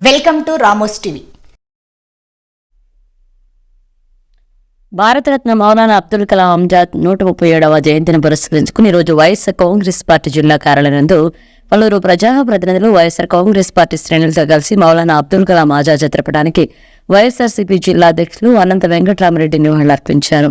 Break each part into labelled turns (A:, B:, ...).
A: Welcome to Ramos TV.
B: Bharat Ratna Maulana Abdul Kalam Azad నూట ముప్పై ఏడవ జయంతిని పురస్కరించుకుని ఈరోజు వైఎస్ఆర్ కాంగ్రెస్ పార్టీ జిల్లా కార్యాలయం నందు పలువురు ప్రజాప్రతినిధులు వైఎస్ఆర్ కాంగ్రెస్ పార్టీ శ్రేణులతో కలిసి మౌలానా అబ్దుల్ కలాం ఆజాద్ చిత్రపటానికి వైఎస్ఆర్సీపీ జిల్లా అధ్యక్షులు అనంత వెంకటరామరెడ్డి నివాళులర్పించారు.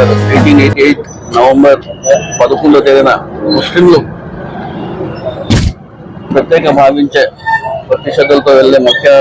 C: ఎయిటీన్ ఎయిటీ ఎయిట్ నవంబర్ పదకొండో తేదీన ముస్లింలు ప్రత్యేక భావించే భక్తి వెళ్ళే వెళ్ళే మక్కా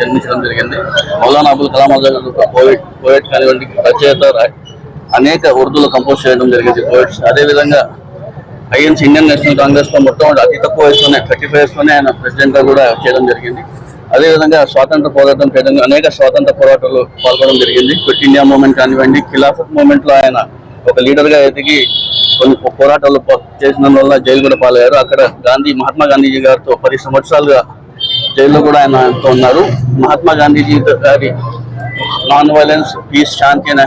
C: జన్మించడం జరిగింది. మౌలానా అబుల్ కలాం ఆజాద్ పోయిట్ పోయిట్ కానివ్వండి రచయిత అనేక ఉర్దూలు కంపోజ్ చేయడం జరిగింది పోయిట్స్ అదేవిధంగా ఐఎన్సీ ఇండియన్ నేషనల్ కాంగ్రెస్లో మొట్టమొదటి అతి తక్కువ వయసులోనే థర్టీ ఫైవ్ వయసులోనే ఆయన ప్రెసిడెంట్గా కూడా చేయడం జరిగింది. అదేవిధంగా స్వాతంత్ర పోరాటం చేయడం అనేక స్వాతంత్ర పోరాటాలు పాల్గొనడం జరిగింది. క్విట్ ఇండియా మూమెంట్ కానివ్వండి ఖిలాఫత్ మూమెంట్లో ఆయన ఒక లీడర్గా ఎదిగి కొన్ని పోరాటాలు పో- చేసిన వల్ల జైలు కూడా పాలయ్యారు. అక్కడ గాంధీ మహాత్మా గాంధీజీ గారితో పది సంవత్సరాలుగా జైల్లో కూడా ఆయన ఆయనతో ఉన్నారు. మహాత్మా గాంధీజీ గారి నాన్ వైలెన్స్ పీస్ శాంతి అనే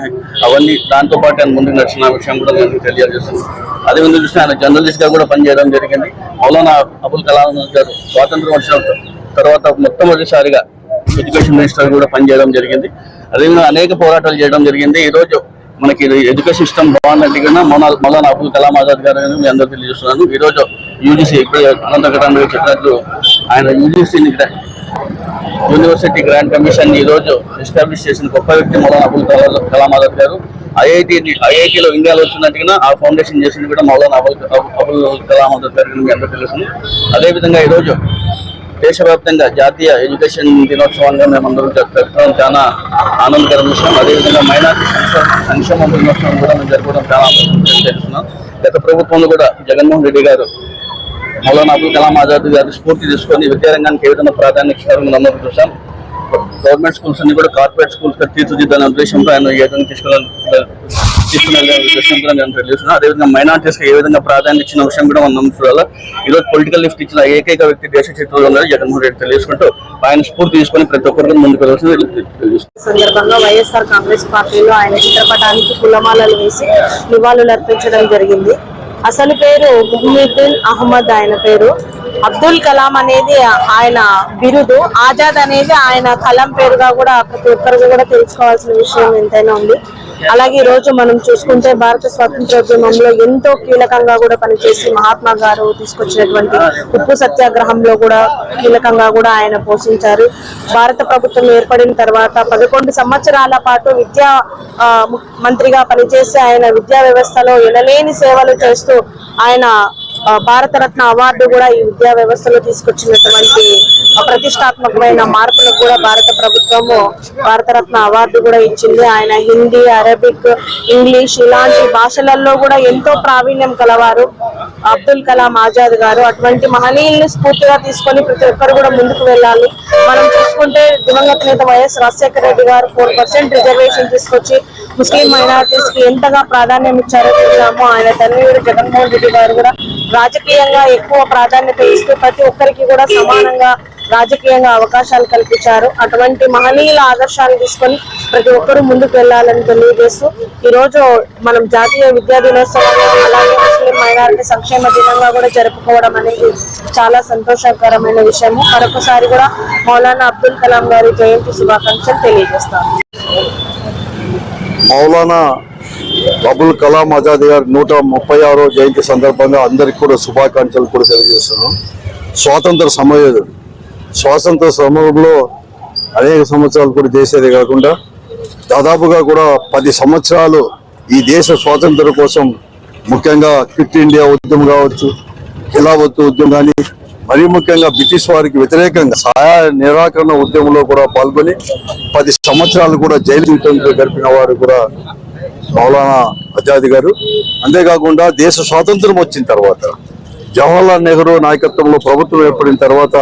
C: అవన్నీ దాంతో పాటు ఆయన ముందుకు నడిచిన విషయం కూడా నేను తెలియజేస్తున్నాను. అదేవిధంగా చూస్తే ఆయన జర్నలిస్ట్గా కూడా పనిచేయడం జరిగింది. మౌలానా అబుల్ కలాం గారు స్వాతంత్రం వచ్చిన తర్వాత మొట్టమొదటిసారిగా ఎడ్యుకేషన్ మినిస్టర్ కూడా పనిచేయడం జరిగింది. అదేవిధంగా అనేక పోరాటాలు చేయడం జరిగింది. ఈ రోజు మనకి ఇది ఎడ్యుకేషన్ సిస్టమ్ బాగున్నట్టు కన్నా మౌలా- మౌలానా అబుల్ కలాం ఆజాద్ గారు అని మీ అందరూ తెలియజేస్తున్నాను. ఈ రోజు యూజీసీ ఇప్పుడే అనంత గారు చెప్పినట్లు ఆయన యూజీసీని యూనివర్సిటీ గ్రాండ్ కమిషన్ ఈ రోజు ఎస్టాబ్లిష్ చేసిన గొప్ప వ్యక్తి మౌలానా అబుల్ కలాం- కలాం ఆజాద్ గారు. ఐఐటి ఐఐటిలో ఇండియాలో వచ్చినట్టుగా ఆ ఫౌండేషన్ చేసింది కూడా మౌలానా అబుల్ అబుల్ కలాం ఆజాద్ గారు మీ అందరూ తెలుస్తుంది. అదేవిధంగా ఈ రోజు దేశవ్యాప్తంగా జాతీయ ఎడ్యుకేషన్ దినోత్సవంగా మేమందరం జరుపుకోవడం చాలా ఆనందకరం విషయం. అదేవిధంగా మైనార్టీ సంక్షేమ దినోత్సవం కూడా మేము జరుపుకోవడం చాలా ఆనందం తెలుస్తున్నాం గత ప్రభుత్వంలో కూడా జగన్మోహన్ రెడ్డి గారు మౌలానా అబుల్ కలాం ఆజాద్ గారి స్ఫూర్తి తీసుకొని విద్యారంగానికి ఏ విధంగా ప్రాధాన్యత ఇచ్చారో మనం అందరం చూసాం గవర్నమెంట్ స్కూల్స్ అన్ని కూడా కార్పొరేట్ స్కూల్స్గా ఉద్దేశంతో ఆయన ఏ విధంగా తీసుకెళ్ళాలి తీసుకునే విషయం కూడా నేను తెలియజేస్తున్నాను అదేవిధంగా మైనార్టీస్కి ఏ విధంగా ప్రాధాన్యత ఇచ్చిన విషయం కూడా మనం చూడాలి. ఈరోజు పొలిటికల్ లిఫ్ట్ ఇచ్చిన ఏకైక వ్యక్తి దేశ చిత్రంలో ఉన్నారు జగన్మోహన్ రెడ్డి తెలియజేసుకుంటూ ఆయన స్ఫూర్తి తీసుకొని ప్రతి ఒక్కరికి ముందుకు వెళ్ళాల్సింది
D: సందర్భంగా వైఎస్ఆర్ కాంగ్రెస్ పార్టీలో ఆయన చిత్రపటానికి పులమాలలు వేసి నివాళులు అర్పించడం జరిగింది. అసలు పేరు ముహమ్మద్ అహ్మద్ ఆయన పేరు. అబ్దుల్ కలాం అనేది ఆయన బిరుదు. ఆజాద్ అనేది ఆయన కలాం పేరుగా కూడా ప్రతి ఒక్కరికి కూడా తెలుసుకోవాల్సిన విషయం ఎంతైనా ఉంది. అలాగే ఈ రోజు మనం చూసుకుంటే భారత స్వాతంత్రోద్యమంలో ఎంతో కీలకంగా కూడా పనిచేసి మహాత్మా గారు తీసుకొచ్చినటువంటి ఉప్పు సత్యాగ్రహంలో కూడా కీలకంగా కూడా ఆయన పోషించారు. భారత ప్రభుత్వం ఏర్పడిన తర్వాత పదకొండు సంవత్సరాల పాటు విద్యా మంత్రిగా పనిచేసి ఆయన విద్యా వ్యవస్థలో ఎనలేని సేవలు చేస్తూ ఆయన భారతరత్న అవార్డు కూడా ఈ విద్యా వ్యవస్థలో తీసుకొచ్చినటువంటి ప్రతిష్టాత్మకమైన మార్పులకు కూడా భారత ప్రభుత్వము భారతరత్న అవార్డు కూడా ఇచ్చింది. ఆయన హిందీ అరబిక్ ఇంగ్లీష్ ఇలాంటి భాషలలో కూడా ఎంతో ప్రావీణ్యం కలవారు అబ్దుల్ కలాం ఆజాద్ గారు. అటువంటి మహనీయుల్ని స్ఫూర్తిగా తీసుకొని ప్రతి ఒక్కరు కూడా ముందుకు వెళ్ళాలి. మనం చూసుకుంటే దివంగత నేత వైఎస్ రాజశేఖర రెడ్డి గారు ఫోర్ పర్సెంట్ రిజర్వేషన్ తీసుకొచ్చి ముస్లిం మైనారిటీస్కి ఎంతగా ప్రాధాన్యం ఇచ్చారో చూసాము ఆయన తల్లి జగన్మోహన్ రెడ్డి గారు కూడా రాజకీయంగా ఎక్కువ ప్రాధాన్యత ఇస్తూ ప్రతి ఒక్కరికి కూడా సమానంగా రాజకీయంగా అవకాశాలు కల్పించారు. అటువంటి మహనీయుల ఆదర్శాలు తీసుకొని ప్రతి ఒక్కరూ ముందుకు వెళ్ళాలని తెలియజేస్తూ ఈరోజు మనం జాతీయ విద్యా దినోత్సవంగా అలాగే ముస్లిం మైనారిటీ సంక్షేమ దినంగా కూడా జరుపుకోవడం అనేది చాలా సంతోషకరమైన విషయం మరొకసారి కూడా మౌలానా అబ్దుల్ కలాం గారి జయంతి శుభాకాంక్షలు తెలియజేస్తాను.
E: మౌలానా అబుల్ కలాం ఆజాద్ గారి నూట ముప్పై ఆరో జయంతి సందర్భంగా అందరికి కూడా శుభాకాంక్షలు కూడా తెలియజేస్తున్నాం. స్వాతంత్ర సమయోధుడు స్వాతంత్ర సమయంలో అనేక సంవత్సరాలు కూడా చేసేదే కాకుండా దాదాపుగా కూడా పది సంవత్సరాలు ఈ దేశ స్వాతంత్రం కోసం ముఖ్యంగా క్విట్ ఇండియా ఉద్యమం కావచ్చు ఖిలావత్ ఉద్యమం కానీ మరీ ముఖ్యంగా బ్రిటిష్ వారికి వ్యతిరేకంగా సహాయ నిరాకరణ ఉద్యమంలో కూడా పాల్గొని పది సంవత్సరాలు కూడా జైలు జీవితంలో గడిపిన వారు కూడా మౌలానా ఆజాద్ గారు. అంతేకాకుండా దేశ స్వాతంత్రం వచ్చిన తర్వాత జవహర్లాల్ నెహ్రూ నాయకత్వంలో ప్రభుత్వం ఏర్పడిన తర్వాత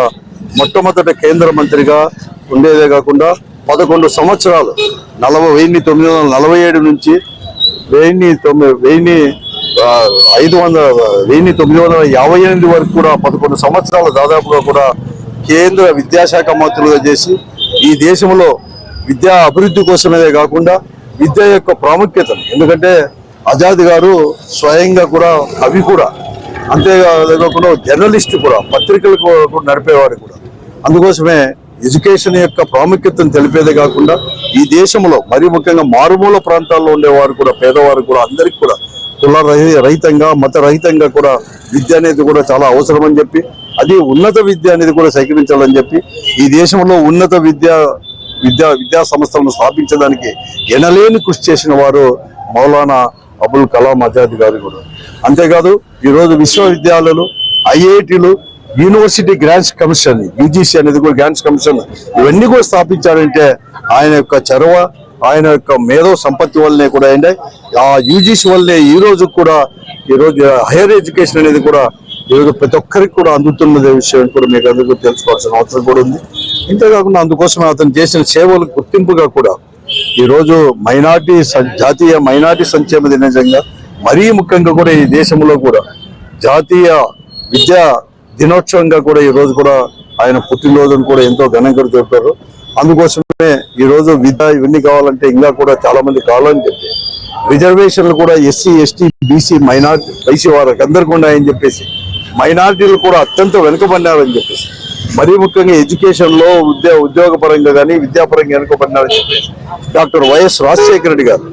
E: మొట్టమొదట కేంద్ర మంత్రిగా ఉండేదే కాకుండా పదకొండు సంవత్సరాలు నలభై వెయ్యి తొమ్మిది వందల నలభై ఏడు నుంచి వెయ్యి తొమ్మిది వెయ్యి ఐదు వందల వెయ్యి తొమ్మిది వందల యాభై ఎనిమిది వరకు కూడా పదకొండు సంవత్సరాలు దాదాపుగా కూడా కేంద్ర విద్యాశాఖ మంత్రులుగా చేసి ఈ దేశంలో విద్యా అభివృద్ధి కోసమే కాకుండా విద్య యొక్క ప్రాముఖ్యతను ఎందుకంటే ఆజాద్ గారు స్వయంగా కూడా కవి కూడా అంతేకాకుండా జర్నలిస్ట్ కూడా పత్రికలు కూడా నడిపేవాడు కూడా. అందుకోసమే ఎడ్యుకేషన్ యొక్క ప్రాముఖ్యతను తెలిపేదే కాకుండా ఈ దేశంలో మరి ముఖ్యంగా మారుమూల ప్రాంతాల్లో ఉండేవారు కూడా పేదవారు కూడా అందరికి కూడా కుల రహితంగా మత రహితంగా కూడా విద్య అనేది కూడా చాలా అవసరం అని చెప్పి అది ఉన్నత విద్య అనేది కూడా సేకరించాలని చెప్పి ఈ దేశంలో ఉన్నత విద్య విద్యా విద్యా సంస్థలను స్థాపించడానికి ఎనలేని కృషి చేసిన వారు మౌలానా అబుల్ కలాం ఆజాద్ గారు కూడా. అంతేకాదు ఈరోజు విశ్వవిద్యాలయాలు ఐఐటీలు యూనివర్సిటీ గ్రాంట్స్ కమిషన్ యూజీసీ అనేది కూడా గ్రాంట్స్ కమిషన్ ఇవన్నీ కూడా స్థాపించారంటే ఆయన యొక్క చొరవ ఆయన యొక్క మేధో సంపత్తి వల్లనే కూడా ఏంటంటే ఆ యూజీసీ వల్లనే ఈ రోజు కూడా ఈ రోజు హైయర్ ఎడ్యుకేషన్ అనేది కూడా ఈరోజు ప్రతి ఒక్కరికి కూడా అందుతున్నదే విషయం కూడా మీకు అందరికీ తెలుసుకోవాల్సిన అవసరం కూడా ఉంది. ఇంతేకాకుండా అందుకోసం అతను చేసిన సేవలకు గుర్తింపుగా కూడా ఈ రోజు మైనార్టీ జాతీయ మైనార్టీ సంక్షేమ దినజంగా మరీ ముఖ్యంగా కూడా ఈ దేశంలో కూడా జాతీయ విద్యా దినోత్సవంగా కూడా ఈ రోజు కూడా ఆయన పుట్టినరోజును కూడా ఎంతో ఘనంగా జరుపుతారు. అందుకోసమే ఈ రోజు విద్య ఇవన్నీ కావాలంటే ఇంకా కూడా చాలా మంది కావాలని చెప్పి రిజర్వేషన్లు కూడా ఎస్సీ ఎస్టీ బీసీ మైనార్టీ బైసీ వారికి అందరికీ ఉన్నాయని చెప్పేసి మైనార్టీలు కూడా అత్యంత వెనుకబడినారని చెప్పేసి మరీ ముఖ్యంగా ఎడ్యుకేషన్లో ఉద్యోగ ఉద్యోగ పరంగా కానీ విద్యాపరంగా వెనుకబడినారని చెప్పేసి డాక్టర్ వైఎస్ రాజశేఖర రెడ్డి గారు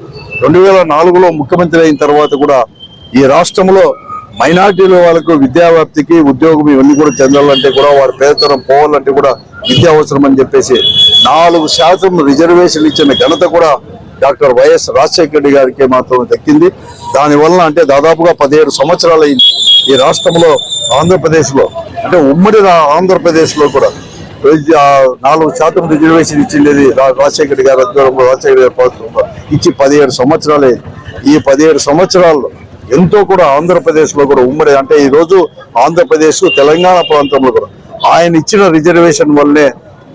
E: రెండు వేల నాలుగులో ముఖ్యమంత్రి అయిన తర్వాత కూడా ఈ రాష్ట్రంలో మైనార్టీల వాళ్ళకు విద్యా వ్యాప్తికి ఉద్యోగం ఇవన్నీ కూడా చెందాలంటే కూడా వారి పేదతనం పోవాలంటే కూడా విద్య అవసరం అని చెప్పేసి నాలుగు శాతం రిజర్వేషన్ ఇచ్చిన ఘనత కూడా డాక్టర్ వైఎస్ రాజశేఖర రెడ్డి గారికి మాత్రం దక్కింది. దానివల్ల అంటే దాదాపుగా పదిహేడు సంవత్సరాలు అయింది. ఈ రాష్ట్రంలో ఆంధ్రప్రదేశ్లో అంటే ఉమ్మడి ఆంధ్రప్రదేశ్లో కూడా నాలుగు శాతం రిజర్వేషన్ ఇచ్చిండేది రా- రాజశేఖర గారి ఆధ్వర్యంలో రాజశేఖర గారి ప్రభుత్వంలో ఇచ్చి పదిహేడు సంవత్సరాలే ఈ పదిహేడు సంవత్సరాల్లో ఎంతో కూడా ఆంధ్రప్రదేశ్లో కూడా ఉమ్మడి అంటే ఈరోజు ఆంధ్రప్రదేశ్ తెలంగాణ ప్రాంతంలో కూడా ఆయన ఇచ్చిన రిజర్వేషన్ వల్లనే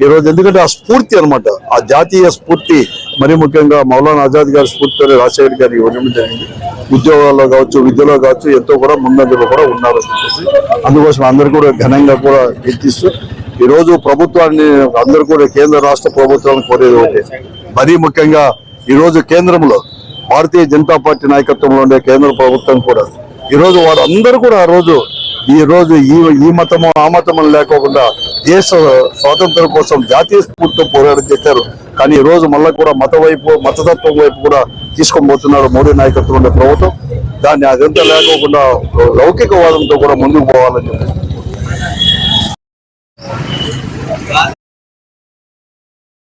E: ఈ రోజు ఎందుకంటే ఆ స్ఫూర్తి అనమాట ఆ జాతీయ స్ఫూర్తి మరీ ముఖ్యంగా మౌలానా ఆజాద్ గారి స్ఫూర్తితోనే రాజశేఖర్ గారి ఇవ్వడం జరిగింది. ఉద్యోగాల్లో కావచ్చు విద్యలో కావచ్చు ఎంతో కూడా ముందంజలో కూడా ఉన్నారు చెప్పేసి. అందుకోసం అందరు కూడా ఘనంగా కూడా కీర్తిస్తూ ఈరోజు ప్రభుత్వాన్ని అందరూ కూడా కేంద్ర రాష్ట్ర ప్రభుత్వాలను కోరేది ఒకటి. మరీ ముఖ్యంగా ఈరోజు కేంద్రంలో భారతీయ జనతా పార్టీ నాయకత్వంలో ఉండే కేంద్ర ప్రభుత్వం కూడా ఈ రోజు వారు అందరూ కూడా ఆ రోజు ఈ రోజు ఈ ఈ మతము ఆ మతము లేకోకుండా దేశ స్వాతంత్రం కోసం జాతీయ స్ఫూర్తితో పోరాటం చేశారు. కానీ ఈ రోజు మళ్ళీ కూడా మత వైపు మతతత్వం వైపు కూడా తీసుకొని పోతున్నారు మోడీ నాయకత్వం ఉండే ప్రభుత్వం. దాన్ని అదంతా లేకోకుండా లౌకికవాదంతో కూడా ముందుకు పోవాలని చెప్పి